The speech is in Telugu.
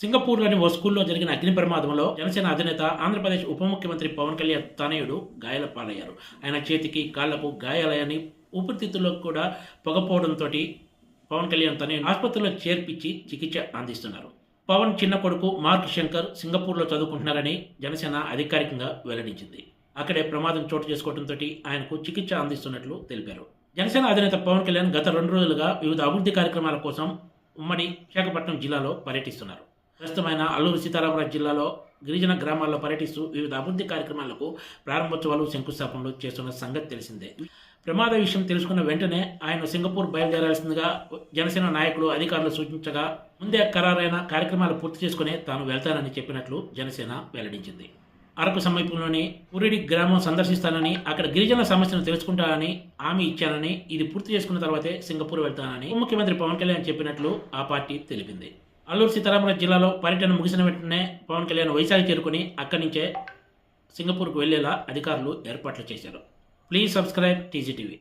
సింగపూర్లోని ఓ స్కూల్లో జరిగిన అగ్ని ప్రమాదంలో జనసేన అధినేత ఆంధ్రప్రదేశ్ ఉప ముఖ్యమంత్రి పవన్ కళ్యాణ్ తనయుడు గాయాల పాలయ్యారు. ఆయన చేతికి కాళ్ళకు గాయాలయని ఊపిరితిత్తులకు కూడా పొగపోవడంతో పవన్ కళ్యాణ్ తనయుడు ఆసుపత్రిలో చేర్పించి చికిత్స అందిస్తున్నారు. పవన్ చిన్న కొడుకు మార్క్ శంకర్ సింగపూర్లో చదువుకుంటున్నారని జనసేన అధికారికంగా వెల్లడించింది. అక్కడే ప్రమాదం చోటు చేసుకోవడంతో ఆయనకు చికిత్స అందిస్తున్నట్లు తెలిపారు. జనసేన అధినేత పవన్ కళ్యాణ్ గత రెండు రోజులుగా వివిధ అభివృద్ధి కార్యక్రమాల కోసం ఉమ్మడి విశాఖపట్నం జిల్లాలో పర్యటిస్తున్నారు. ప్రస్తుతమైన అల్లూరు సీతారామరాజు జిల్లాలో గిరిజన గ్రామాల్లో పర్యటిస్తూ వివిధ అభివృద్ధి కార్యక్రమాలకు ప్రారంభోత్సవాలు శంకుస్థాపనలు చేస్తున్న సంగతి తెలిసిందే. ప్రమాద విషయం తెలుసుకున్న వెంటనే ఆయన సింగపూర్ బయలుదేరాల్సిందిగా జనసేన నాయకులు అధికారులు సూచించగా ముందే ఖరారైన కార్యక్రమాలు పూర్తి చేసుకుని తాను వెళ్తానని చెప్పినట్లు జనసేన వెల్లడించింది. అరకు సమీపంలోని పురిడి గ్రామం సందర్శిస్తానని అక్కడ గిరిజన సమస్యను తెలుసుకుంటానని హామీ ఇచ్చానని ఇది పూర్తి చేసుకున్న తర్వాతే సింగపూర్ వెళ్తానని ముఖ్యమంత్రి పవన్ కళ్యాణ్ చెప్పినట్లు ఆ పార్టీ తెలిపింది. అల్లూరు సీతారామరాజు జిల్లాలో పర్యటన ముగిసిన వెంటనే పవన్ కళ్యాణ్ వైశాఖి చేరుకుని అక్కడి నుంచే సింగపూర్కు వెళ్ళేలా అధికారులు ఏర్పాట్లు చేశారు. Please subscribe TGTV